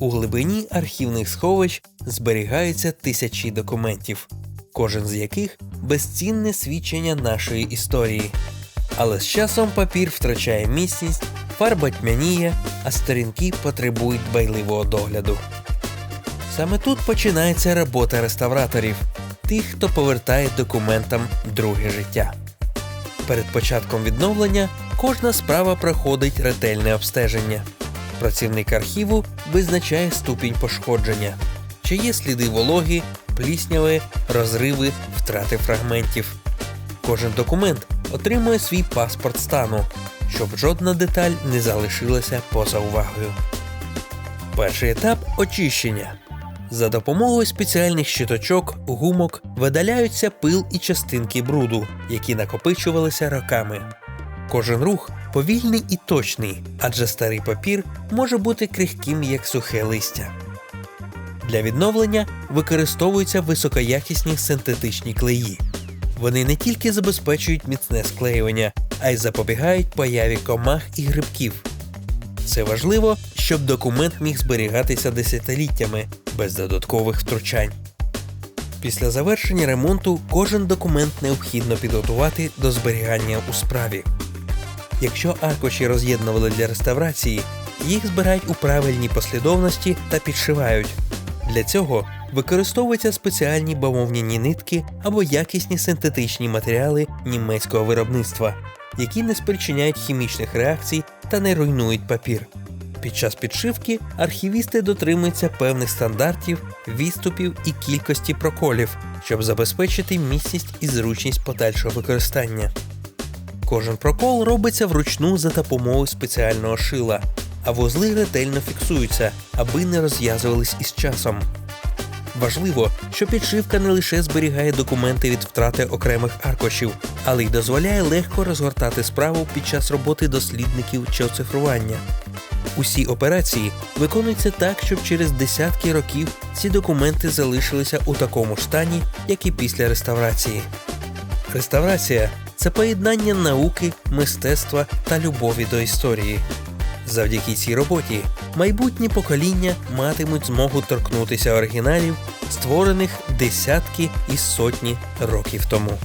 У глибині архівних сховищ зберігаються тисячі документів, кожен з яких безцінне свідчення нашої історії. Але з часом папір втрачає міцність, фарба тьмяніє, а сторінки потребують дбайливого догляду. Саме тут починається робота реставраторів, тих, хто повертає документам друге життя. Перед початком відновлення кожна справа проходить ретельне обстеження. Працівник архіву визначає ступінь пошкодження, чи є сліди вологи, плісняви, розриви, втрати фрагментів. Кожен документ отримує свій паспорт стану, щоб жодна деталь не залишилася поза увагою. Перший етап очищення. За допомогою спеціальних щиточок, гумок видаляються пил і частинки бруду, які накопичувалися роками. Кожен рух повільний і точний, адже старий папір може бути крихким як сухе листя. Для відновлення використовуються високоякісні синтетичні клеї. Вони не тільки забезпечують міцне склеювання, а й запобігають появі комах і грибків. Це важливо, щоб документ міг зберігатися десятиліттями без додаткових втручань. Після завершення ремонту кожен документ необхідно підготувати до зберігання у справі. Якщо аркуші роз'єднували для реставрації, їх збирають у правильній послідовності та підшивають. Для цього використовуються спеціальні бавовняні нитки або якісні синтетичні матеріали німецького виробництва, які не спричиняють хімічних реакцій та не руйнують папір. Під час підшивки архівісти дотримуються певних стандартів, відступів і кількості проколів, щоб забезпечити міцність і зручність подальшого використання. Кожен прокол робиться вручну за допомогою спеціального шила, а вузли ретельно фіксуються, аби не розв'язувались із часом. Важливо, що підшивка не лише зберігає документи від втрати окремих аркушів, але й дозволяє легко розгортати справу під час роботи дослідників чи оцифрування. Усі операції виконуються так, щоб через десятки років ці документи залишилися у такому ж стані, як і після реставрації. Реставрація це поєднання науки, мистецтва та любові до історії. Завдяки цій роботі майбутні покоління матимуть змогу торкнутися оригіналів, створених десятки і сотні років тому.